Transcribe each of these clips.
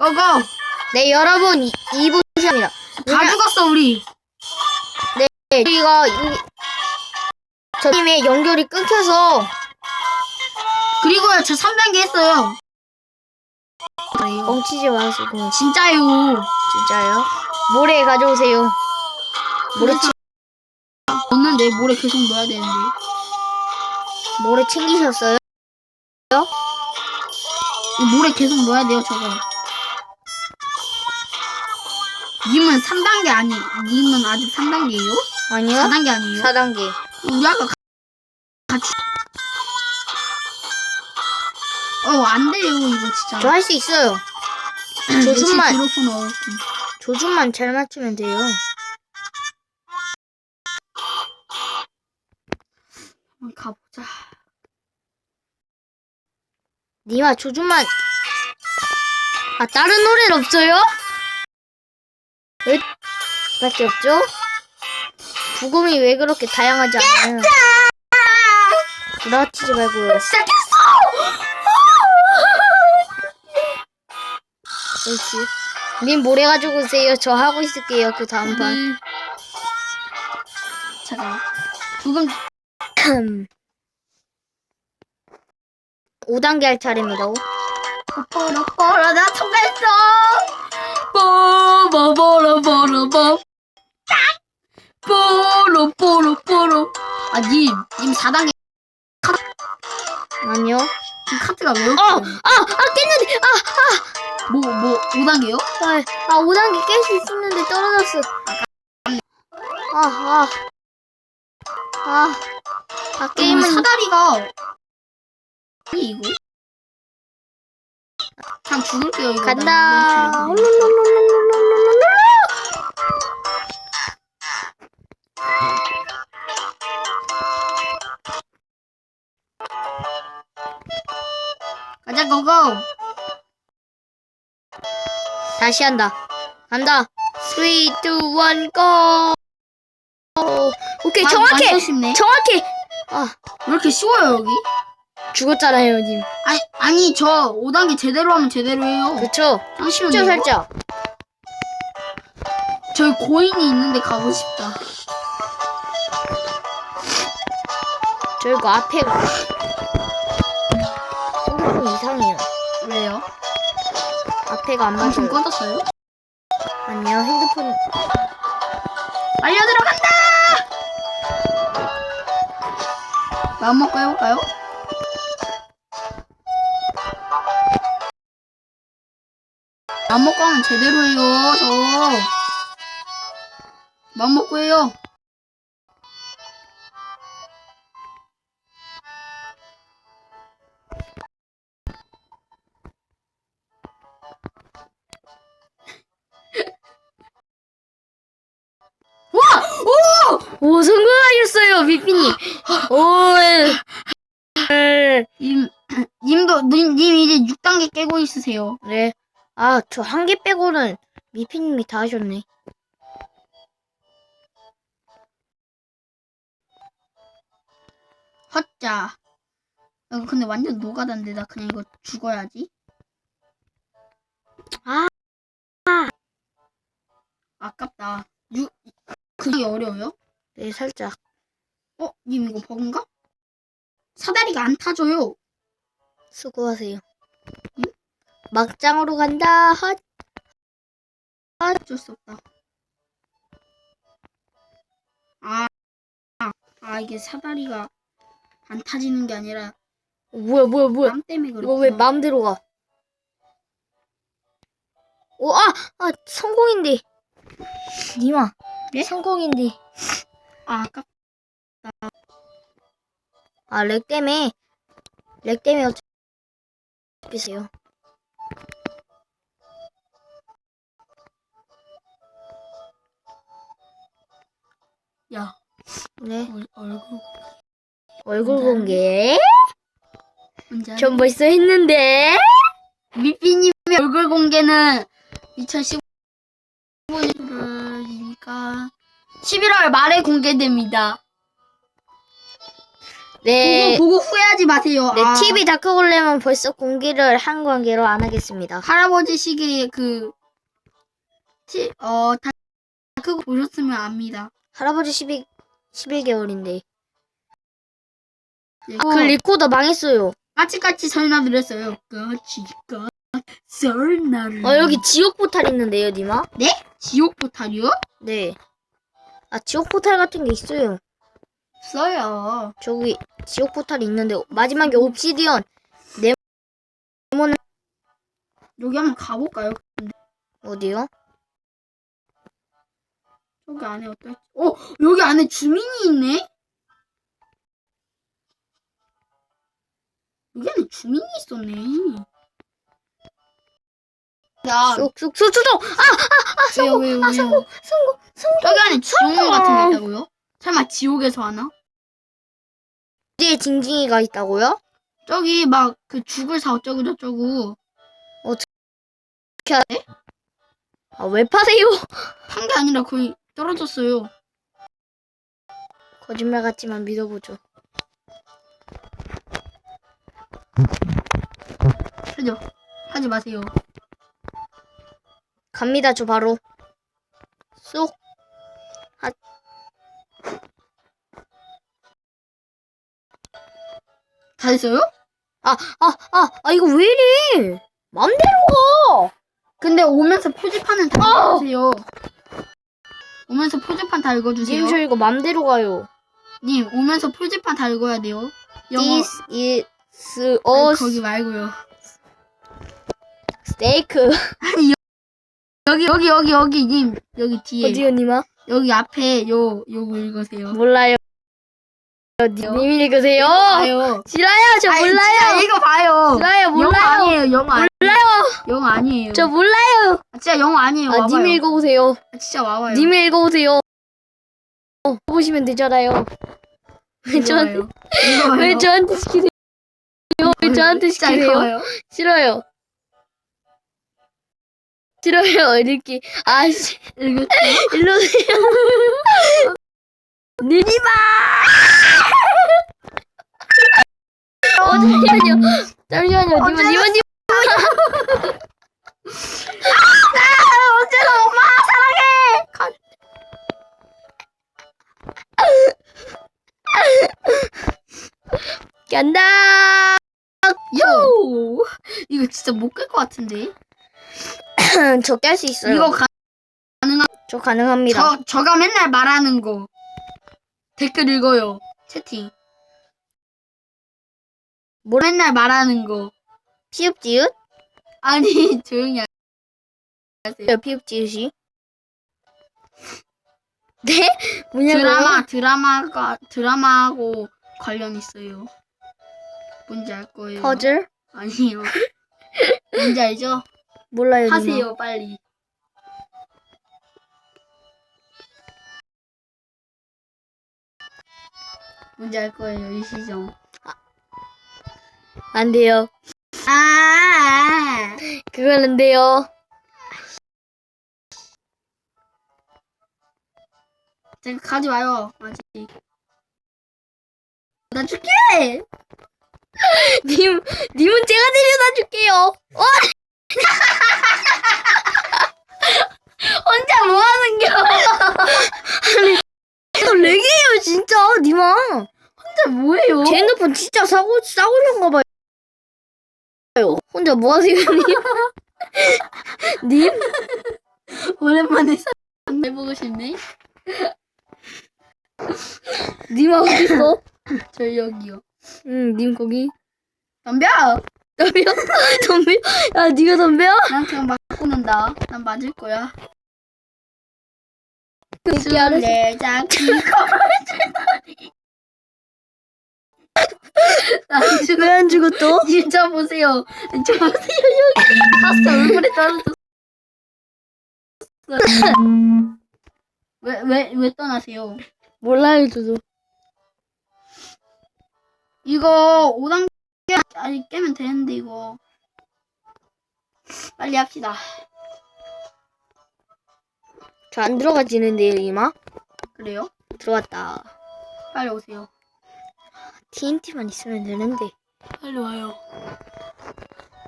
고고! 네, 여러분, 이, 2부 시작입니다. 다 죽었어, 우리. 네, 저희가, 이, 저 팀의 연결이 끊겨서, 그리고요, 저 3단계 했어요. 멍치지 마시고, 진짜요. 진짜요? 모래 가져오세요. 모래, 치, 저는 내 모래 계속 넣어야 되는데. 모래 챙기셨어요? 이 모래 계속 넣어야 돼요, 저거. 님은 3단계 아니, 님은 아직 3단계예요? 아니요? 4단계 아니에요? 4단계. 우리 아까 가- 같이. 어, 안 돼요, 이거 진짜. 저 할 수 있어요. 조준만, 드로폰 어렵군. 조준만 잘 맞추면 돼요. 한번 가보자. 니마 조준만. 아, 다른 노래는 없어요? 왜, 밖에 없죠? 부금이 왜 그렇게 다양하지 않나요? 구라치지 말고요. 옳지. 님 모래 가지고 오세요. 저 하고 있을게요. 그 다음 판. 음. 잠깐. 부금 5단계 할 차례입니다. 뽀뽀로 뽀로 나 통했어. 뽀뽀뽀로 뽀로 뽀. 뽀로 뽀로 뽀로. 아, 님, 님 4단계 아니요. 카트가 왜 어! 없어요? 아! 아! 깼는데! 아! 뭐, 뭐, 5단계요? 아, 아 5단계 깰 수 있었는데 떨어졌어. 아, 아. 아. 아, 게임은 게임은. 사다리가 이거 참 죽을게요 이거 간다. 가자 고고 다시 한다. 간다. 3, 2, 1, go. 오케이, 아, 정확해. 정확해. 아, 왜 이렇게 쉬워요 여기? 죽었잖아요, 님. 아니 아니 저 5단계 제대로 하면 제대로 해요 그쵸? 짱 쉽죠, 살짝. 저기 고인이 있는데 가고 싶다 저 이거 앞에 가. 핸드폰 이상해요. 왜요? 앞에가 안 방송 맞아요. 꺼졌어요? 아니요, 핸드폰. 빨려 들어간다 마음 먹고 해볼까요? 마음 먹고 하면 제대로 해요 저 마음 먹고 해요 오, 성공하셨어요, 비피님. 오, 에. 님, 님도, 님, 님 이제 6단계 깨고 있으세요. 네. 아, 저 한 개 빼고는 미피님이 다 하셨네. 헛자. 이거 근데 완전 노가다인데, 나 그냥 이거 죽어야지. 아. 아깝다. 유, 그게 어려워요? 네, 살짝. 어? 님 이거 버그인가? 사다리가 안 타줘요. 수고하세요. 막장으로 간다. 헛. 어쩔 수 없다. 아, 아, 아, 이게 사다리가 안 타지는 게 아니라 어, 뭐야, 뭐야, 뭐야. 땀 때문에 그렇구나. 이거 왜 마음대로 가? 오, 아, 아, 성공인데. 니마. 예? 성공인데. 아, 아깝. 아, 렉 때문에. 렉 때문에 세요. 야, 네. 얼, 얼굴 얼굴 공개. 혼자. 전 벌써 했는데. 미피님의 얼굴 공개는 2015년이니까 11월 말에 공개됩니다. 네. 보고, 보고 후회하지 마세요. 네, 아, TV 다크골렘은 벌써 공개를 한 관계로 안 하겠습니다. 할아버지 시계 그, 티, 어, 다, 그거 보셨으면 압니다. 할아버지 12, 11개월인데. 예, 아, 그 리코더 망했어요. 까치까치 설나들 했어요. 까치까 설나를. 어, 여기 지옥 포탈 있는데요, 니마? 지옥 포탈이요? 네. 아, 지옥 포탈 같은 게 있어요. 써요. 저기 지옥 포탈이 있는데 마지막에 옵시디언 여기 한번 가볼까요? 어디요? 여기 안에 어떨지. 어, 여기 안에 주민이 있네? 여기 안에 주민이 있었네. 야, 쑥쑥 쑥쑥! 아, 왜요, 왜요, 왜요? 성공, 성공. 저기 안에 지옥문 같은 게 있다고요? 설마 지옥에서 하나? 어디에 징징이가 있다고요? 저기 막 그 죽을 사 어쩌고 저쩌고 아, 왜 파세요? 한게 아니라 거의 떨어졌어요. 거짓말 같지만 믿어보죠. 하죠. 하지 마세요. 갑니다, 저 바로. 쏙. 다 됐어요? 아, 아, 아, 아, 이거 왜 이래? 맘대로 가! 근데 오면서 표지판은 다 아! 읽어주세요. 오면서 표지판 다 읽어주세요. 님, 저 이거 맘대로 가요. 님, 오면서 표지판 다 읽어야 돼요. 영어. This is 아니, a 거기 말고요. steak. 여기, 여기, 여기, 여기, 님. 여기 뒤에. 어디요, 님아? 여기 앞에 요, 요거 읽으세요. 몰라요. 님 읽으세요. 봐요. 싫어요, 저 아니, 몰라요. 진짜 읽어봐요. 싫어요, 영어 몰라요. 아니에요, 영어 아니에요. 몰라요. 영어 아니에요. 저 몰라요. 아, 진짜 영어 아니에요. 아, 와봐요. 님 읽어보세요. 아, 진짜 와봐요. 님 읽어보세요. 어, 보시면 되잖아요. 왜 저한테, 읽어봐요. 읽어봐요. 왜 저한테 시키세요? 왜 저한테 진짜 시키세요? 읽어봐요. 싫어요. 싫어요. 아, 씨. 읽었죠? 일로 오세요. 니마! 어, 잠시만요. 잠시만요. 언제나 니마, 니마. 언제나 엄마 사랑해. 가- 간다! 요. 이거 진짜 못 깰 것 같은데. 저 깰 수 있어요. 이거 가, 저 가능합니다. 저 저가 맨날 말하는 거. 댓글 읽어요. 채팅. 뭘- 맨날 말하는 거. 피읍지읒? 아니 조용히 하세요. 네, 피읍지읒이. 네? 뭐냐고요? 드라마 드라마가 드라마하고 관련 있어요. 뭔지 알 거예요. 퍼즐? 아니요. 뭔지 알죠? 몰라요. 누나. 하세요 빨리. 뭔지 알 거예요 일시정. 안 돼요. 아. 그건 안 돼요. 제가 가지 마요 아직. 나 줄게. 님, 님은 제가 데려다 줄게요. 어? 혼자 뭐 하는겨? 이거 렉이에요, 진짜, 님아. 혼자 뭐해요? 제 핸드폰 진짜 사고, 싸우려는가 봐요. 혼자 뭐 하세요, 님? 님? 오랜만에 사- 해보고 싶네. 님 어딨어? 저 여기요. 응, 님 거기. 덤벼. 덤벼? 덤벼? 야, 니가 덤벼? 난 그냥 맞고 논다. 난 맞을 거야. 그렇게 알았어. 술래잡기 거짓말이. 안 죽어. 왜 안 죽어 또? 진짜 보세요. 저 보세요 여기. 봤어 얼굴에 떨어졌어. 왜 왜 왜 떠나세요? 몰라요, 저도. 이거 5단계 아니 깨면 되는데 이거 빨리 합시다. 저 안 들어가지는데요, 이마? 그래요? 들어갔다. 빨리 오세요. TNT만 있으면 되는데. 빨리 와요.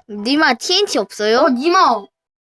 니마 TNT 없어요? 어, 니마.